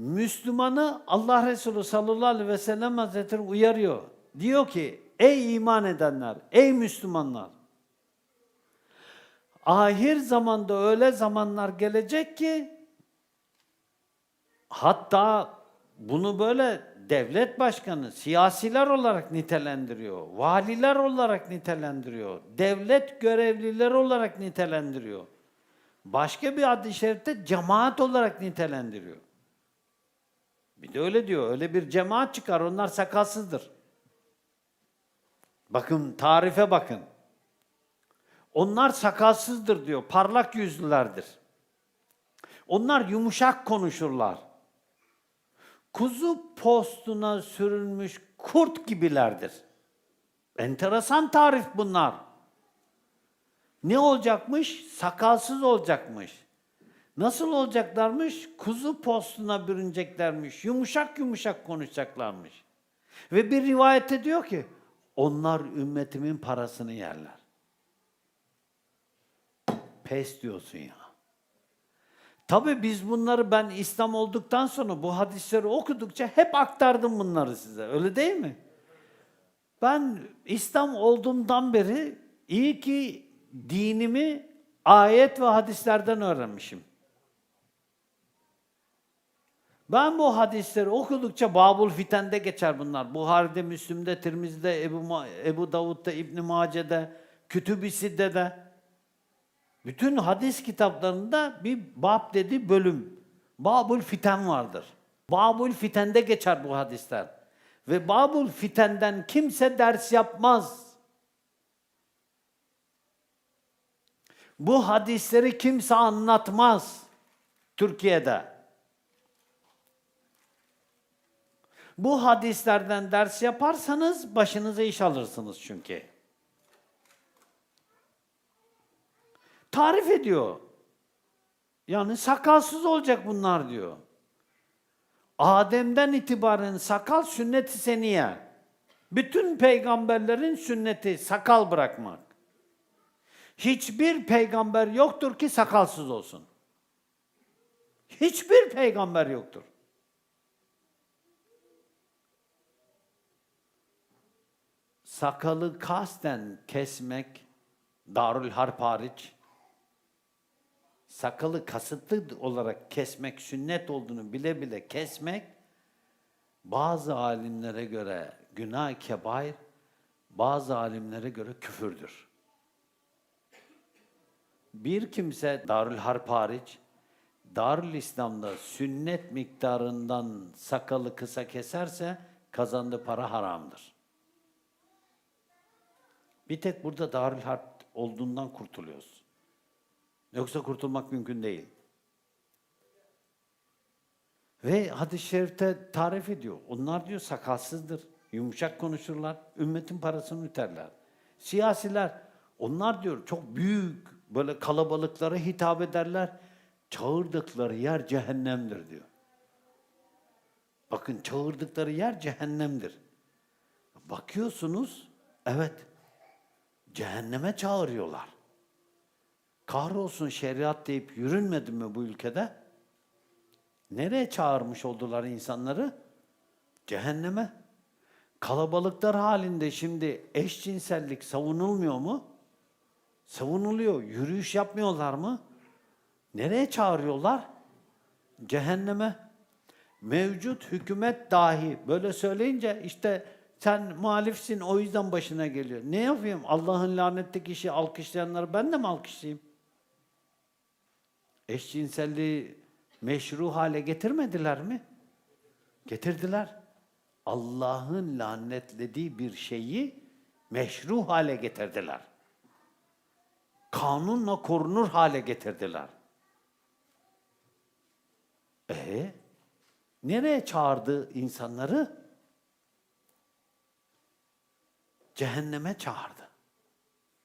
Müslümanı Allah Resulü sallallahu aleyhi ve sellem Hazretleri uyarıyor. Diyor ki ey iman edenler, ey Müslümanlar. Ahir zamanda öyle zamanlar gelecek ki hatta bunu böyle devlet başkanı, siyasiler olarak nitelendiriyor, valiler olarak nitelendiriyor, devlet görevlileri olarak nitelendiriyor. Başka bir hadis-i şerifte cemaat olarak nitelendiriyor. Bir de öyle diyor, öyle bir cemaat çıkar, onlar sakalsızdır. Bakın tarife bakın. Onlar sakalsızdır diyor, parlak yüzlülerdir. Onlar yumuşak konuşurlar. Kuzu postuna sürülmüş kurt gibilerdir. Enteresan tarif bunlar. Ne olacakmış? Sakalsız olacakmış. Nasıl olacaklarmış? Kuzu postuna bürüneceklermiş. Yumuşak yumuşak konuşacaklarmış. Ve bir rivayette diyor ki, onlar ümmetimin parasını yerler. Pes diyorsun ya. Tabii biz bunları ben İslam olduktan sonra bu hadisleri okudukça hep aktardım bunları size. Öyle değil mi? Ben İslam olduğumdan beri iyi ki dinimi ayet ve hadislerden öğrenmişim. Ben bu hadisleri okudukça Babul Fiten'de geçer bunlar. Buhari'de, Müslim'de, Tirmiz'de, Ebu, Ma- Ebu Davud'da, İbn Mace'de, Kütüb-i. Bütün hadis kitaplarında bir bab dedi bölüm. Babul Fiten vardır. Babul Fiten'de geçer bu hadisler. Ve Babul Fiten'den kimse ders yapmaz. Bu hadisleri kimse anlatmaz Türkiye'de. Bu hadislerden ders yaparsanız başınıza iş alırsınız çünkü. Tarif ediyor. Yani sakalsız olacak bunlar diyor. Adem'den itibaren sakal sünneti seniye. Bütün peygamberlerin sünneti sakal bırakmak. Hiçbir peygamber yoktur ki sakalsız olsun. Hiçbir peygamber yoktur. Sakalı kasten kesmek, Darül Harp hariç, sakalı kasıtlı olarak kesmek, sünnet olduğunu bile bile kesmek, bazı alimlere göre günah kebair, bazı alimlere göre küfürdür. Bir kimse Darül Harp hariç, Darül İslam'da sünnet miktarından sakalı kısa keserse kazandığı para haramdır. Bir tek burada Darül Harp olduğundan kurtuluyoruz. Yoksa kurtulmak mümkün değil. Ve hadis-i şerifte tarif ediyor. Onlar diyor sakalsızdır. Yumuşak konuşurlar. Ümmetin parasını üterler. Siyasiler onlar diyor çok büyük böyle kalabalıklara hitap ederler. Çağırdıkları yer cehennemdir diyor. Bakın çağırdıkları yer cehennemdir. Bakıyorsunuz evet cehenneme çağırıyorlar. Kahrolsun şeriat deyip yürünmedi mi bu ülkede? Nereye çağırmış oldular insanları? Cehenneme. Kalabalıklar halinde şimdi eşcinsellik savunulmuyor mu? Savunuluyor. Yürüyüş yapmıyorlar mı? Nereye çağırıyorlar? Cehenneme. Mevcut hükümet dahi böyle söyleyince işte sen muhalifsin o yüzden başına geliyor. Ne yapayım? Allah'ın lanetli kişi alkışlayanları ben de mi alkışlayayım? Eşcinselliği meşru hale getirmediler mi? Getirdiler. Allah'ın lanetlediği bir şeyi meşru hale getirdiler. Kanunla korunur hale getirdiler. E nereye çağırdı insanları? Cehenneme çağırdı.